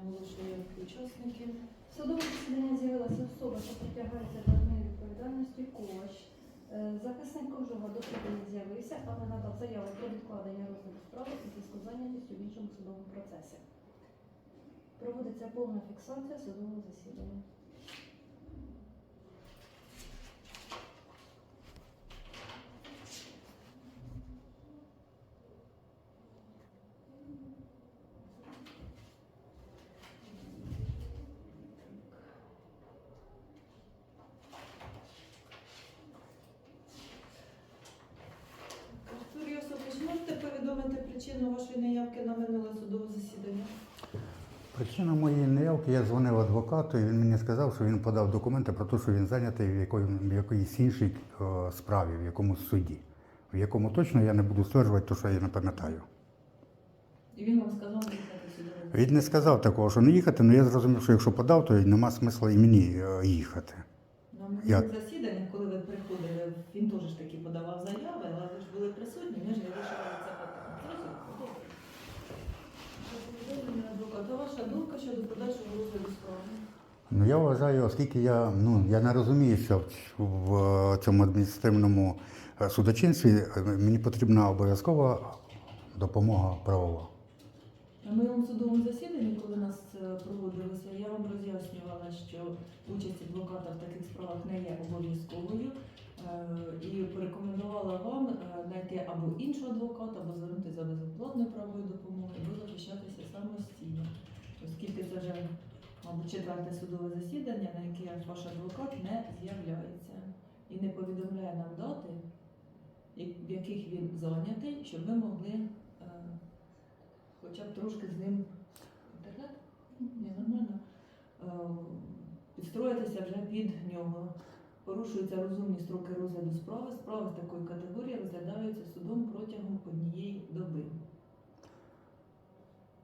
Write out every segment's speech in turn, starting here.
оголошує учасники. В судове засідання з'явилася особа, що притягається до неї відповідальності Ковач. Е, Захисник Кожуга до суду не з'явився, але надав заяву про відкладення розгляду справи у зв'язку з зайнятістю в іншому судовому процесі. Проводиться повна фіксація судового засідання. Причину вашої неявки на минуле судове засідання? Причина моєї неявки, я дзвонив адвокату, і він мені сказав, що він подав документи про те, що він зайнятий в, якої, в якоїсь іншій е, справі, в якомусь суді. В якому точно я не буду стверджувати, те, що я не пам'ятаю. І він вам сказав їхати судове засідання? Він не сказав такого, що не їхати, але я зрозумів, що якщо подав, то нема смисла і мені е, їхати. На минулих Як? засіданнях, коли ви приходили, він теж ж таки подавав заяви, але ви ж були присутні, ми ж вирішували це питання. Зрозуміло, добре. Повідомлення адвоката. Ваша думка щодо подальшого розгляду справи? Ну я вважаю, оскільки я ну я не розуміюся в, в е, цьому адміністративному е, судочинстві, е, мені потрібна обов'язкова допомога правова. На моєму судовому засіданні, коли нас проводилося, я вам роз'яснювала, що участь адвоката в таких справах не є обов'язковою. І порекомендувала вам знайти або іншого адвоката, або звернутися за безоплатною правовою допомогою, або захищатися самостійно. Оскільки це вже, мабуть, четверте судове засідання, на яке ваш адвокат не з'являється і не повідомляє нам дати, в яких він зайнятий, щоб ми могли е, хоча б трошки з ним інтернет? Ні, нормально. Е, Підстроїтися вже під нього. Порушуються розумні строки розгляду справи. Справи з такої категорії розглядаються судом протягом однієї доби.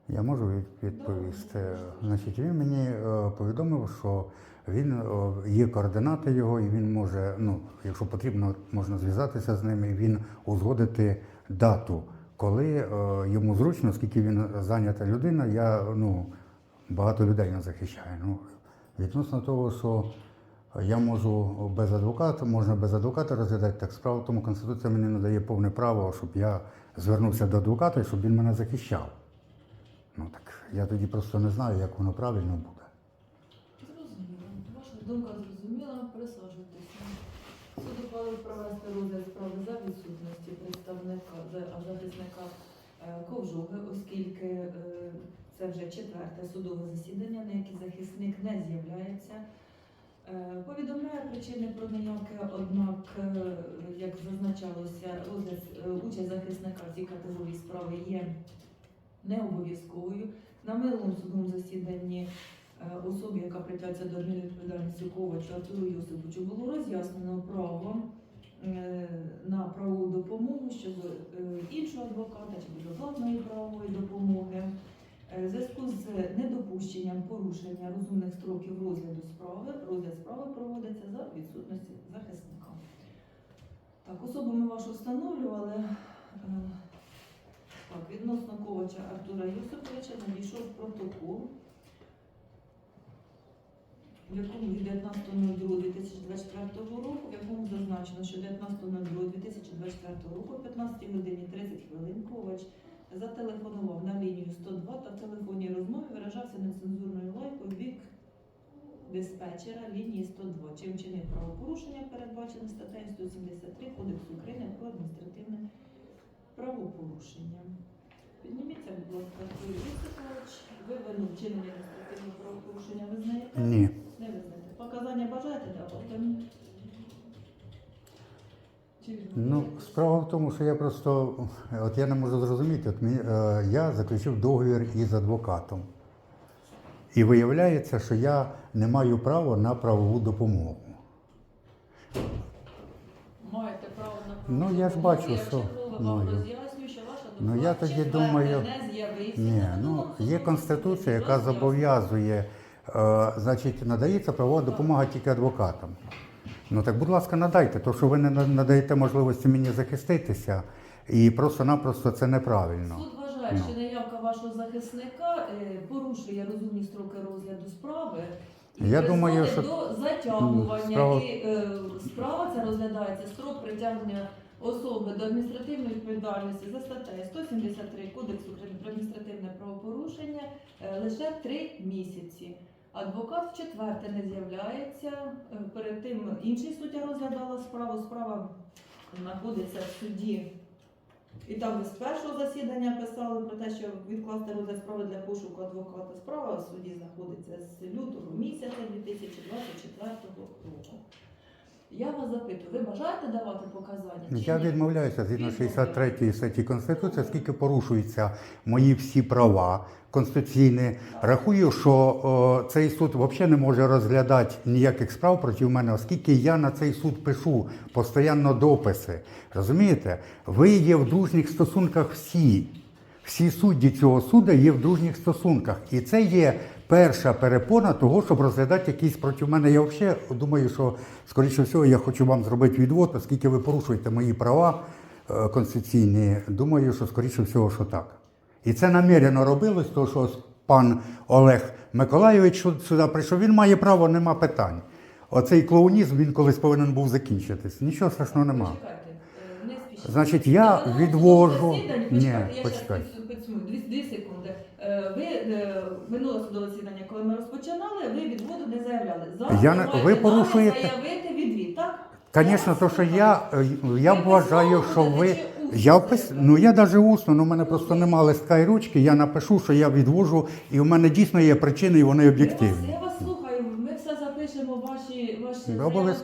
Я можу відповісти. Значить, він мені е, повідомив, що він е, є координати його, і він може, ну, якщо потрібно, можна зв'язатися з ним, і він узгодити дату, коли е, йому зручно, оскільки він зайнята людина, я ну, багато людей не захищаю. Ну, відносно того, що я можу без адвоката, можна без адвоката розглядати так справу, тому Конституція мені надає повне право, щоб я звернувся до адвоката і щоб він мене захищав. Ну так я тоді просто не знаю, як воно правильно буде. Зрозуміло. Ваша думка зрозуміла. Присаджуйтеся. Суд ухвалив провести розгляд справи за відсутності представника захисника е, Ковжуги, оскільки е, це вже четверте судове засідання, на яке захисник не з'являється. Е, Повідомляє причини про неявки, однак, як зазначалося, участь захисника в цій категорії справи є не обов'язковою. На минулому судовому засіданні е, особі, яка притягується до адмінвідповідальності Ковачу Артуру Йосиповичу, було роз'яснено право е, на правову допомогу щодо е, іншого адвоката чи безоплатної правової допомоги. В зв'язку з недопущенням порушення розумних строків розгляду справи, розгляд справи проводиться за відсутності захисника. Так, особу ми вашу встановлювали. Так, відносно Ковача Артура Йосиповича надійшов протокол, в якому від 19.02.2024 року, в якому зазначено, що 19.02.2024 року о 15 годині 30 хвилин Ковач зателефонував на лінію 102 та в телефонній розмові виражався нецензурною лайкою бік диспетчера лінії 102, чим вчинив правопорушення, передбачене статтею 173 Кодексу України про адміністративне правопорушення. Підніміться, будь ласка, Артур Йосипович. Ви вину вчинення адміністративного правопорушення визнаєте? Ні. Не визнаєте. Показання бажаєте давати? Чи Ну, справа в тому, що я просто от я не можу зрозуміти. От мені, е, я заключив договір із адвокатом. І виявляється, що я не маю права на правову допомогу. Маєте право на Ну, я ж бачу, Я що маю. Ну, я тоді думаю- не з'явився. Ні, ну є конституція, яка зобов'язує, е, значить, надається правова допомога тільки адвокатам. Ну так, будь ласка, надайте, то що ви не на- надаєте можливості мені захиститися, і просто-напросто це неправильно. Суд вважає, Ну. що наявка вашого захисника е, порушує розумні строки розгляду справи. І Я думаю, що- до затягування Справа- і е, справа ця розглядається строк притягнення особи до адміністративної відповідальності за статтею 173 Кодексу України про адміністративне правопорушення е, лише три місяці. Адвокат в четверте не з'являється. Е, Перед тим інший суддя розглядала справу. Справа знаходиться в суді і там ви з першого засідання писали про те, що відкласти розгляд справи для пошуку адвоката. Справа в суді знаходиться з лютого місяця 2024 року. Я вас запитую, ви бажаєте давати показання? чи Я ні? відмовляюся згідно Відмовляєтесь. 63 статті Конституції, оскільки порушуються мої всі права конституційні. Рахую, що о, цей суд взагалі не може розглядати ніяких справ проти мене, оскільки я на цей суд пишу постійно дописи. Розумієте? Ви є в дружніх стосунках всі. Всі судді цього суду є в дружніх стосунках. І це є перша перепона того, щоб розглядати якісь проти мене. Я взагалі думаю, що, скоріше всього, я хочу вам зробити відвод, оскільки ви порушуєте мої права е, конституційні. Думаю, що скоріше всього, що так. І це намірено робилось, тому що пан Олег Миколайович сюди прийшов. Він має право, нема питань. Оцей клоунізм він колись повинен був закінчитись. Нічого страшного нема. Е. Значить, я відвожу. Ні, почекайте, підсумую, дві, дві секунди. Е, Ви е, минуле судове засідання, коли ми розпочинали, ви відводу не заявляли. Зараз Я ви не- ви порушуєте- заявити відвід, так? Звісно, то, що я, е, я Ви вважаю, що ви. Я впис... Ну я навіть усно, ну в мене просто нема листка і ручки, я напишу, що я відвожу, і в мене дійсно є причини, і вони об'єктивні. я вас слухаю, ми все запишемо ваші, ваші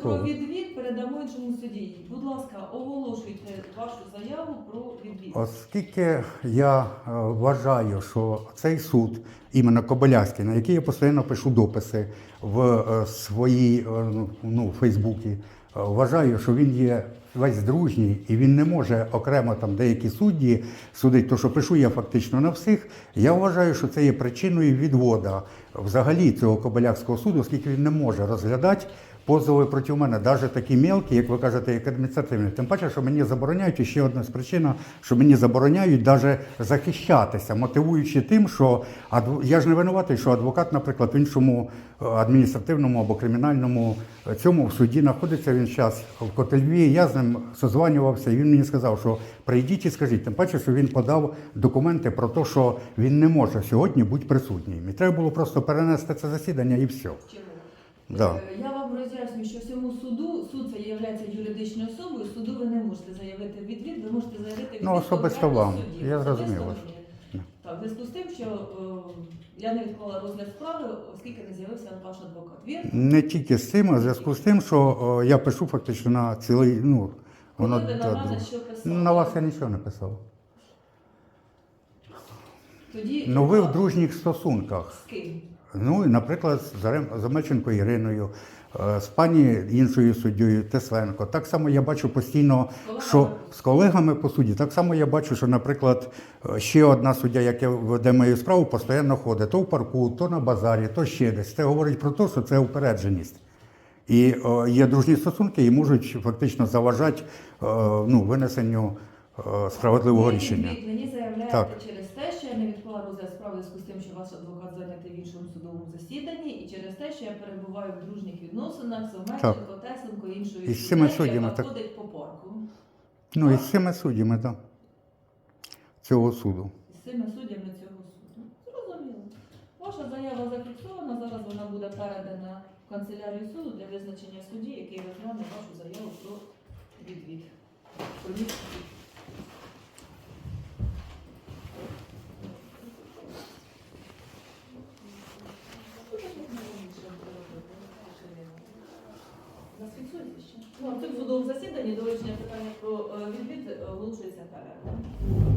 про відвід, передамо іншому судді. Будь ласка, оголошуйте вашу заяву про. Оскільки я е, вважаю, що цей суд, іменно Кобиляцький, на який я постійно пишу дописи в е, своїй е, ну, Фейсбуці, вважаю, що він є весь дружній і він не може окремо там деякі судді судити, то що пишу я фактично на всіх. Я вважаю, що це є причиною відвода взагалі цього Кобилякського суду, оскільки він не може розглядати позови проти мене, навіть такі мелкі, як ви кажете, як адміністративні. Тим паче, що мені забороняють і ще одна з причин, що мені забороняють навіть захищатися, мотивуючи тим, що я ж не винуватий, що адвокат, наприклад, в іншому е, адміністративному або кримінальному е, цьому в суді знаходиться він зараз в Котельві. Я з ним созванювався, і він мені сказав, що прийдіть і скажіть. Тим паче, що він подав документи про те, що він не може сьогодні бути присутнім. І треба було просто перенести це засідання і все. Да. Е, Я вам роз'ясню, що всьому суду суд це є юридичною особою. Суду ви не можете заявити відвід, ви можете заявити відвід Ну, особисто вам. судді. Я Особисто мені. Так, в зв'язку з тим, що е, я не відклала розгляд справи, оскільки не з'явився ваш адвокат. Вірно? Не тільки з цим, а в зв'язку з тим, що о, я пишу фактично на цілий. Ну, воно Коли ви на мене що писали? на вас я нічого не писав. Тоді Ну ви в дружніх стосунках. з ким? Ну, і, наприклад, з Замельченко Іриною, е, з пані іншою суддєю Тесленко. Так само я бачу постійно, що з колегами по суді. Так само я бачу, що, наприклад, е, ще одна суддя, яка веде мою справу, постійно ходить то в парку, то на базарі, то ще десь. Це говорить про те, що це упередженість. І о, є дружні стосунки і можуть фактично заважати е, ну, винесенню е, справедливого Ви рішення. Мені заявляєте Так. через те, що я не відклала розгляд справи зв'язку з тим, що ваш адвокат зайнятий в іншому судовому засіданні, і через те, що я перебуваю в дружніх відносинах з Омельченко, Тесенко, іншою І з цими суддями, так. ходить по парку. Ну і з цими суддями, так. Цього суду. І з цими суддями цього суду. Зрозуміло. Ваша заява зафіксована, зараз вона буде передана в канцелярію суду для визначення судді, який розгляне вашу заяву про відвід. Про відвід. судді. Ну, цим судовим засіданні доручення питання про е, відвід е, оголошується перерва.